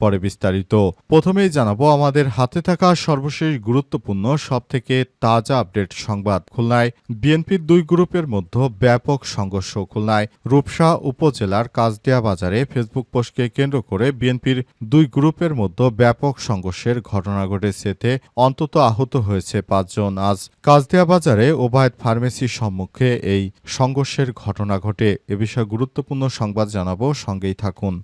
পরে বিস্তারিত। প্রথমেই জানাব, আমাদের হাতে থাকা সর্বশেষ গুরুত্বপূর্ণ, সবথেকে তাজা আপডেট সংবাদ খুলনায়। বিএনপির দুই গ্রুপের মধ্যে ব্যাপক সংঘর্ষ খুলনায়। রূপসা উপজেলার কাজদিয়া বাজারে ফেসবুক পোস্টকে কেন্দ্র করে বিএনপির দুই গ্রুপের মধ্যে ব্যাপক সংঘর্ষের ঘটনা ঘটেছে এতে অন্তত আহত হয়েছে পাঁচজন। আজ কাজদিয়া বাজারে ওবায়দ ফার্মেসির সম্মুখে এই সংঘর্ষের ঘটনা ঘটে। এ বিষয়ে গুরুত্বপূর্ণ সংবাদ জানাব, সঙ্গেই থাকুন।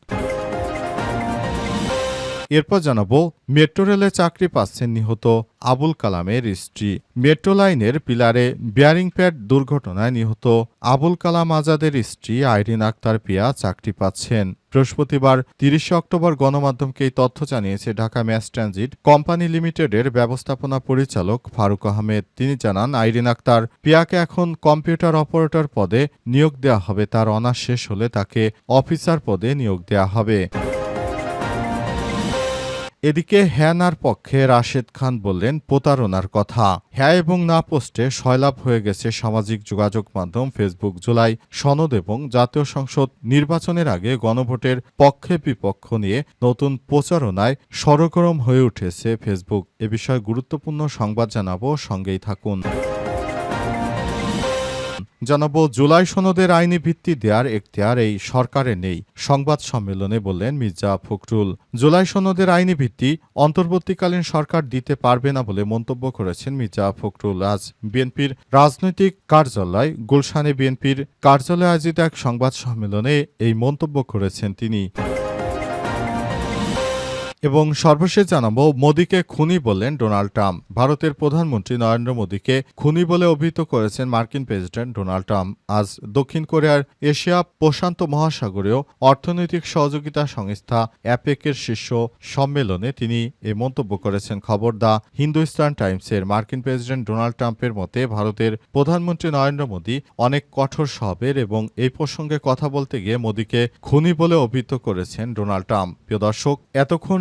এরপর জানাব, মেট্রো রেলে চাকরি পাচ্ছেন নিহত আবুল কালামের স্ত্রী। মেট্রো লাইনের পিলারে বিয়ারিং প্যাড দুর্ঘটনায় নিহত আবুল কালাম আজাদের স্ত্রী আইরিন আক্তার পিয়া চাকরি পাচ্ছেন। বৃহস্পতিবার তিরিশে অক্টোবর গণমাধ্যমকে এই তথ্য জানিয়েছে ঢাকা ম্যাস ট্রানজিট কোম্পানি লিমিটেডের ব্যবস্থাপনা পরিচালক ফারুক আহমেদ। তিনি জানান, আইরিন আক্তার পিয়াকে এখন কম্পিউটার অপারেটর পদে নিয়োগ দেওয়া হবে, তার অনার্স শেষ হলে তাকে অফিসার পদে নিয়োগ দেওয়া হবে। এদিকে হ্যানার পক্ষে রাশেদ খান বললেন, প্রতারণার কথা। হ্যাঁ এবং না পোস্টে সয়লাভ হয়ে গেছে সামাজিক যোগাযোগ মাধ্যম ফেসবুক জুলাই সনদ এবং জাতীয় সংসদ নির্বাচনের আগে গণভোটের পক্ষে বিপক্ষ নিয়ে নতুন প্রচারণায় সরগরম হয়ে উঠেছে ফেসবুক। এ বিষয়ে গুরুত্বপূর্ণ সংবাদ জানাব, সঙ্গেই থাকুন। জানাব জুলাই সনদের আইনি ভিত্তি দেয়ার এখতিয়ার এই সরকারে নেই। সংবাদ সম্মেলনে বললেন মির্জা ফখরুল। জুলাই সনদের আইনি ভিত্তি অন্তর্বর্তীকালীন সরকার দিতে পারবে না বলে মন্তব্য করেছেন মির্জা ফখরুল। আজ বিএনপির রাজনৈতিক কার্যালয়, গুলশানে বিএনপির কার্যালয়ে আয়োজিত এক সংবাদ সম্মেলনে এই মন্তব্য করেছেন তিনি। এবং সর্বশেষ জানাব, মোদীকে খুনি বললেন ডোনাল্ড ট্রাম্প। ভারতের প্রধানমন্ত্রী নরেন্দ্র মোদীকে খুনি বলে অভিহিত করেছেন মার্কিন প্রেসিডেন্ট ডোনাল্ড ট্রাম্প। আজ দক্ষিণ কোরিয়ার এশিয়া প্রশান্ত মহাসাগরীয় অর্থনৈতিক সহযোগিতা সংস্থা অ্যাপেকের শীর্ষ সম্মেলনে তিনি এ মন্তব্য করেছেন। খবর দা হিন্দুস্তান টাইমসের মার্কিন প্রেসিডেন্ট ডোনাল্ড ট্রাম্পের মতে, ভারতের প্রধানমন্ত্রী নরেন্দ্র মোদী অনেক কঠোর স্বভাবের এবং এই প্রসঙ্গে কথা বলতে গিয়ে মোদীকে খুনি বলে অভিহিত করেছেন ডোনাল্ড ট্রাম্প। প্রিয় দর্শক, এতক্ষণ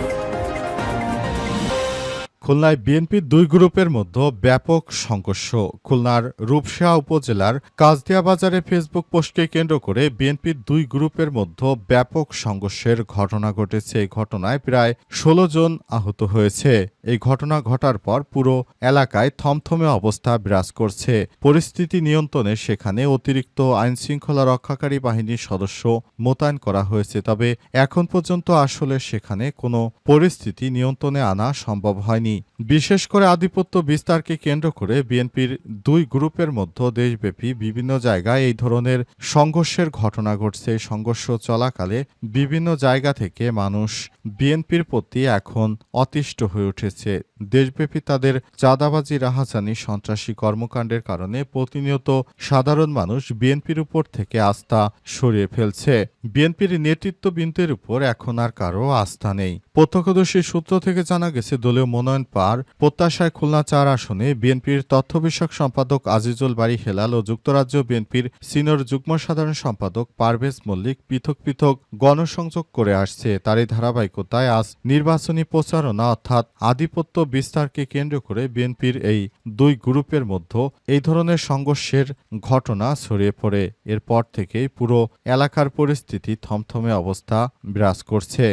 খুলনায় বিএনপির দুই গ্রুপের মধ্যে ব্যাপক সংঘর্ষ। খুলনার রূপসা উপজেলার কাজদিয়া বাজারে ফেসবুক পোস্টকে কেন্দ্র করে বিএনপির দুই গ্রুপের মধ্যে ব্যাপক সংঘর্ষের ঘটনা ঘটেছে। এই ঘটনায় প্রায় ষোলো জন আহত হয়েছে। এই ঘটনা ঘটার পর পুরো এলাকায় থমথমে অবস্থা বিরাজ করছে। পরিস্থিতি নিয়ন্ত্রণে সেখানে অতিরিক্ত আইনশৃঙ্খলা রক্ষাকারী বাহিনীর সদস্য মোতায়েন করা হয়েছে। তবে এখন পর্যন্ত আসলে সেখানে কোনো পরিস্থিতি নিয়ন্ত্রণে আনা সম্ভব হয়নি। বিশেষ করে আধিপত্য বিস্তারকে কেন্দ্র করে বিএনপির দুই গ্রুপের মধ্যে দেশব্যাপী বিভিন্ন জায়গায় এই ধরনের সংঘর্ষের ঘটনা ঘটছে। সংঘর্ষ চলাকালে বিভিন্ন জায়গা থেকে মানুষ বিএনপির প্রতি এখন অতিষ্ঠ হয়ে উঠেছে। দেশব্যাপী তাদের চাঁদাবাজি, রাহাজানি, সন্ত্রাসী কর্মকাণ্ডের কারণে প্রতিনিয়ত সাধারণ মানুষ বিএনপির উপর থেকে আস্থা সরিয়ে ফেলছে। বিএনপির নেতৃত্ববৃন্দের উপর এখন আর কারও আস্থা নেই। প্রত্যক্ষদর্শী সূত্র থেকে জানা গেছে, দলীয় মনোনয়ন পার প্রত্যাশায় খুলনা চার আসনে বিএনপির তথ্য বিষয়ক সম্পাদক আজিজুল বাড়ি হেলাল ও যুক্তরাজ্য বিএনপির সিনিয়র যুগ্ম সাধারণ সম্পাদক পারভেজ মল্লিক পৃথক পৃথক গণসংযোগ করে আসছে। তারই ধারাবাহিকতায় আজ নির্বাচনী প্রচারণা অর্থাৎ আধিপত্য বিস্তারকে কেন্দ্র করে বিএনপির এই দুই গ্রুপের মধ্যে এই ধরনের সংঘর্ষের ঘটনা ছড়িয়ে পড়ে। এরপর থেকেই পুরো এলাকার পরিস্থিতি থমথমে অবস্থা বিরাজ করছে।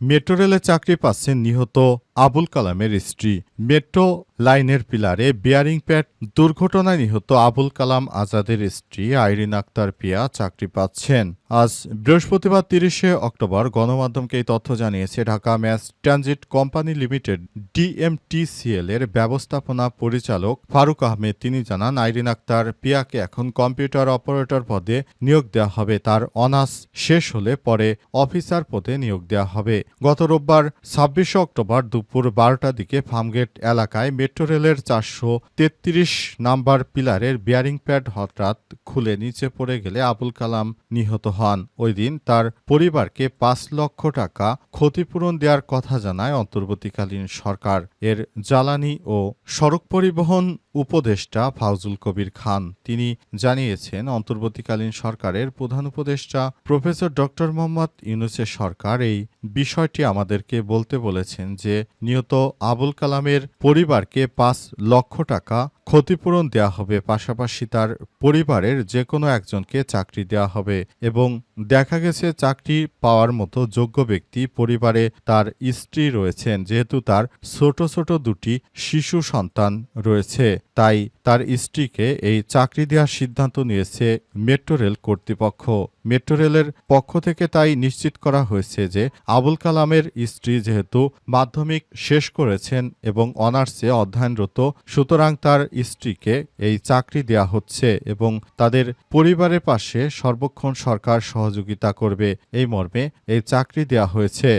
মেট্রো রেলে চাকরি পাচ্ছেন নিহত আবুল কালামের স্ত্রী মেট্রো লাইনের পিলারে বিয়ারিং প্যাড দুর্ঘটনায় নিহত আবুল কালাম আজাদের স্ত্রী আইরিন আক্তার পিয়া চাকরি পাচ্ছেন। আজ বৃহস্পতিবার তিরিশে অক্টোবর গণমাধ্যমকে এই তথ্য জানিয়েছে Dhaka mass transit company limited DMTCL এর ব্যবস্থাপনা পরিচালক ফারুক আহমেদ। তিনি জানান, আইরিন আক্তার পিয়াকে এখন কম্পিউটার অপারেটর পদে নিয়োগ দেওয়া হবে। তার অনার্স শেষ হলে পরে অফিসার পদে নিয়োগ দেওয়া হবে। গত রোববার ছাব্বিশে অক্টোবর দুপুর বারোটার দিকে ফার্মগেট এলাকায় মেট্রো রেলের চারশো তেত্রিশ নাম্বার পিলারের বিয়ারিং প্যাড হঠাৎ খুলে নিচে পড়ে গেলে আবুল কালাম নিহত হন। ওই দিন তার পরিবারকে পাঁচ লক্ষ টাকা ক্ষতিপূরণ দেওয়ার কথা জানায় অন্তর্বর্তীকালীন সরকার। এর জ্বালানি ও সড়ক পরিবহন উপদেষ্টা ফাউজুল কবির খান। তিনি জানিয়েছেন, অন্তর্বর্তীকালীন সরকারের প্রধান উপদেষ্টা প্রফেসর ডক্টর মোহাম্মদ ইউনুসের সরকার এই বিষয়টি আমাদেরকে বলতে বলেছেন যে নিহত আবুল কালামের পরিবারকে পাঁচ লক্ষ টাকা ক্ষতিপূরণ দেওয়া হবে, পাশাপাশি তার পরিবারের যে কোনো একজনকে চাকরি দেওয়া হবে এবং দেখা গেছে চাকরি পাওয়ার মতো যোগ্য ব্যক্তি পরিবারে তার স্ত্রী রয়েছেন, যেহেতু তার ছোট ছোট দুটি শিশু সন্তান রয়েছে। তাই তার স্ত্রীকে এই চাকরি দেওয়ার সিদ্ধান্ত নিয়েছে মেট্রো রেল কর্তৃপক্ষ। মেট্রো রেলের পক্ষ থেকে তাই নিশ্চিত করা হয়েছে যে আবুল কালামের স্ত্রী যেহেতু মাধ্যমিক শেষ করেছেন এবং অনার্সে অধ্যয়নরত, সুতরাং তার স্ত্রীকে এই চাকরি দেয়া হচ্ছে এবং তাদের পরিবারের পাশে সর্বক্ষণ সরকার সহযোগিতা করবে। এই মর্মে এই চাকরি দেয়া হয়েছে।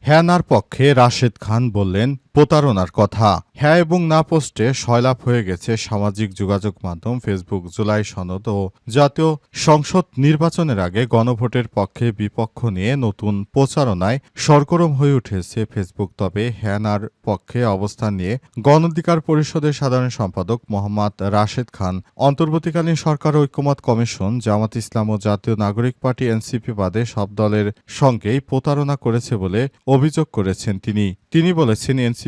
হ্যানার পক্ষে রাশেদ খান বললেন প্রতারণার কথা। হ্যাঁ এবং না পোস্টে সয়লাভ হয়ে গেছে সামাজিক যোগাযোগ মাধ্যম ফেসবুক, জুলাই সনদ ও জাতীয় সংসদ নির্বাচনের আগে গণভোটের পক্ষে বিপক্ষ নিয়ে নতুন প্রচারণায় সরগরম হয়ে উঠেছে ফেসবুক। তবে হ্যানার পক্ষে অবস্থান নিয়ে গণঅধিকার পরিষদের সাধারণ সম্পাদক মোহাম্মদ রাশেদ খান, অন্তর্বর্তীকালীন সরকার ঐক্যমত কমিশন, জামাত ইসলাম ও জাতীয় নাগরিক পার্টি এনসিপি বাদে সব দলের সঙ্গেই প্রতারণা করেছে বলে অভিযোগ করেছেন তিনি। তিনি বলেছেন, এনসিপি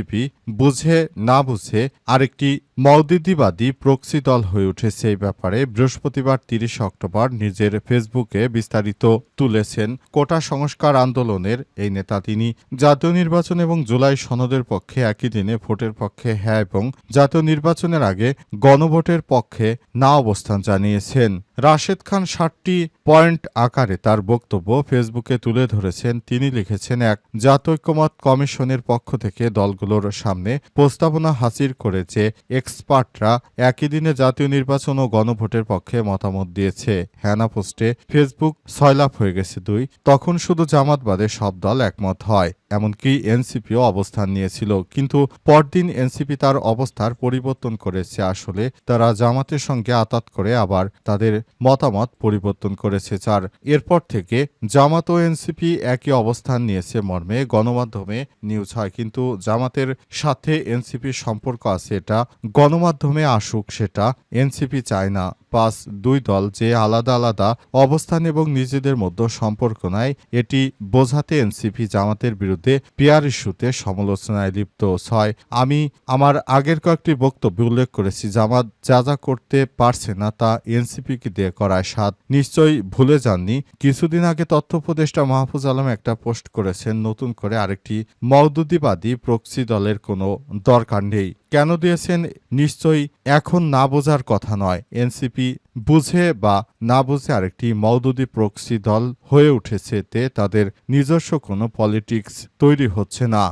বুঝে না বুঝে আরেকটি মৌদিদিবাদী প্রক্সি দল হয়ে উঠেছে এই ব্যাপারে বৃহস্পতিবার তিরিশ অক্টোবর নিজের ফেসবুকে বিস্তারিত তুলেছেন কোটা সংস্কার আন্দোলনের এই নেতা তিনি। জাতীয় নির্বাচন এবং জুলাই সনদের পক্ষে একই দিনে ভোটের পক্ষে হ্যাঁ এবং জাতীয় নির্বাচনের আগে গণভোটের পক্ষে না অবস্থান জানিয়েছেন। রাশেদ খান ষাটটি পয়েন্ট আকারে তার বক্তব্য ফেসবুকে তুলে ধরেছেন। তিনি লিখেছেন, এক জাতৈক্যমত কমিশনের পক্ষ থেকে দলগুলোর সামনে প্রস্তাবনা হাসিল করেছে এক্সপার্টরা একই দিনে জাতীয় নির্বাচন ও গণভোটের পক্ষে মতামত দিয়েছে। হ্যানা পোস্টে, ফেসবুক সয়লাভ হয়ে গেছে দুই। তখন শুধু জামাতবাদে সব দল একমত হয়। এমনকি এনসিপিও অবস্থান নিয়েছিল। কিন্তু পরদিন এনসিপি তার অবস্থার পরিবর্তন করেছে। আসলে তারা জামাতের সঙ্গে আতাত করে আবার তাদের মতামত পরিবর্তন করেছে। চার, এরপর থেকে জামাত ও এনসিপি একই অবস্থান নিয়েছে মর্মে। গণমাধ্যমে নিউজ হয়, কিন্তু জামাতের সাথে এনসিপির সম্পর্ক আছে। এটা গণমাধ্যমে আসুক, সেটা এনসিপি চায় না। পাঁচ দুই দল যে আলাদা আলাদা অবস্থান এবং নিজেদের মধ্যে সম্পর্ক নাই, এটি বোঝাতে এনসিপি জামাতের বিরুদ্ধে পিয়ার ইস্যুতে সমালোচনায় লিপ্ত। ছয়, আমি আমার আগের কয়েকটি বক্তব্য উল্লেখ করেছি, জামাত যা যা করতে পারছে না তা এনসিপিকে দিয়ে করায়। সাত, নিশ্চয়ই ভুলে যাননি, কিছুদিন আগে তথ্য উপদেষ্টা মাহফুজ আলম একটা পোস্ট করেছেন, নতুন করে আরেকটি মওদুদিবাদী প্রক্সি দলের কোনো দরকার নেই। কেন দিয়েছেন নিশ্চয়ই এখন না বোঝার কথা নয়। এনসিপি বুঝে বা না বুঝে আরেকটি মওদুদি প্রক্সি দল হয়ে উঠেছে তে তাদের নিজস্ব কোনো পলিটিক্স তৈরি হচ্ছে না।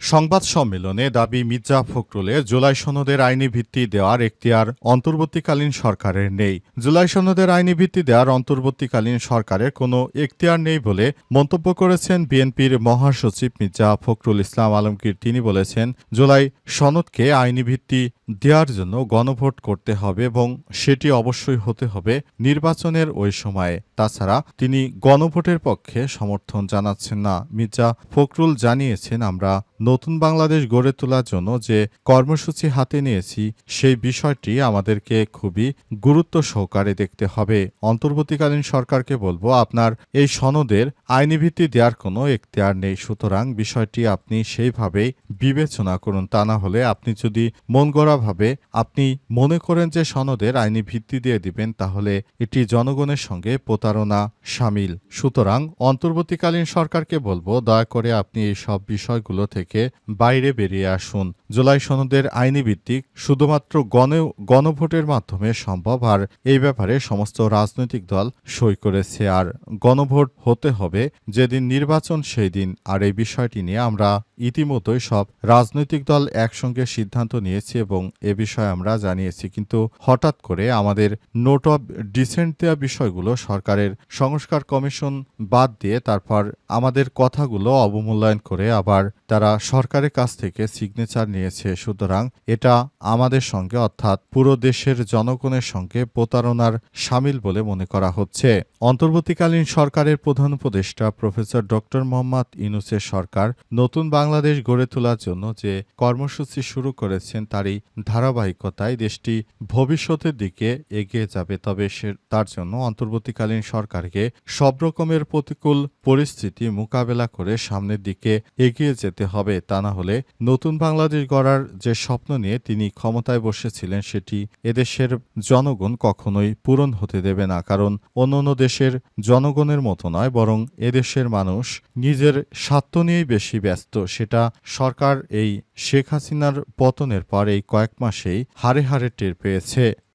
সংবাদ সম্মেলনে দাবি মির্জা ফখরুলের জুলাই সনদের আইনি ভিত্তি দেওয়ার এখতিয়ার অন্তর্বর্তীকালীন সরকারের নেই। জুলাই সনদের আইনি ভিত্তি দেওয়ার অন্তর্বর্তীকালীন সরকারের কোনো এখতিয়ার নেই বলে মন্তব্য করেছেন বিএনপির মহাসচিব মির্জা ফখরুল ইসলাম আলমগীর। তিনি বলেছেন, জুলাই সনদকে আইনি ভিত্তি দেওয়ার জন্য গণভোট করতে হবে এবং সেটি অবশ্যই হতে হবে নির্বাচনের ওই সময়ে। তাছাড়া তিনি গণভোটের পক্ষে সমর্থন জানাচ্ছেন না। মির্জা ফখরুল জানিয়েছেন, আমরা নতুন বাংলাদেশ গড়ে তোলার জন্য যে কর্মসূচি হাতে নিয়েছি, সেই বিষয়টি আমাদেরকে খুবই গুরুত্ব সহকারে দেখতে হবে। অন্তর্বর্তীকালীন সরকারকে বলব, আপনার এই সনদের আইনি ভিত্তি দেওয়ার কোনো এখতিয়ার নেই। সুতরাং বিষয়টি আপনি সেইভাবেই বিবেচনা করুন। তা না হলে আপনি যদি মন গড়াভাবে আপনি মনে করেন যে সনদের আইনি ভিত্তি দিয়ে দিবেন, তাহলে এটি জনগণের সঙ্গে প্রতারণা প্রতারণা সামিল। সুতরাং অন্তর্বর্তীকালীন সরকারকে বলব, দয়া করে আপনি এই সব বিষয়গুলো থেকে বাইরে বেরিয়ে আসুন। জুলাই সনদের আইনি ভিত্তিক শুধুমাত্র গণ, গণভোটের মাধ্যমে সম্ভব, আর এই ব্যাপারে সমস্ত রাজনৈতিক দল সই করেছে। আর গণভোট হতে হবে যেদিন নির্বাচন, সেই দিন। আর এই বিষয়টি নিয়ে আমরা ইতিমধ্যেই সব রাজনৈতিক দল একসঙ্গে সিদ্ধান্ত নিয়েছি এবং এ বিষয়ে আমরা জানিয়েছি। কিন্তু হঠাৎ করে আমাদের নোট অব ডিসেন্ট দেওয়া বিষয়গুলো সরকারের সংস্কার কমিশন বাদ দিয়ে তারপর আমাদের কথাগুলো অবমূল্যায়ন করে আবার তারা সরকারের কাছ থেকে সিগনেচার নিয়েছে। সুতরাং এটা আমাদের সঙ্গে অর্থাৎ পুরো দেশের জনগণের সঙ্গে প্রতারণার সামিল বলে মনে করা হচ্ছে। অন্তর্বর্তীকালীন সরকারের প্রধান উপদেষ্টা প্রফেসর ডক্টর মোহাম্মদ ইনুসের সরকার নতুন বাংলাদেশ গড়ে তোলার জন্য যে কর্মসূচি শুরু করেছেন তারই ধারাবাহিকতায় দেশটি ভবিষ্যতের দিকে এগিয়ে যাবে। তবে সে তার জন্য অন্তর্বর্তীকালীন সরকারকে সব রকমের প্রতিকূল পরিস্থিতি মোকাবেলা করে সামনের দিকে এগিয়ে যেতে হবে, তা না হলে নতুন বাংলাদেশ গড়ার যে স্বপ্ন নিয়ে তিনি ক্ষমতায় বসেছিলেন সেটি এদেশের জনগণ কখনোই পূরণ হতে দেবে না। কারণ অন্যান্য দেশের জনগণের মতো নয়, বরং এদেশের মানুষ নিজের স্বার্থ নিয়েই বেশি ব্যস্ত। সেটা সরকার এই শেখ হাসিনার পতনের পর এই কয়েক মাসেই হারে হারে টের পেয়েছে।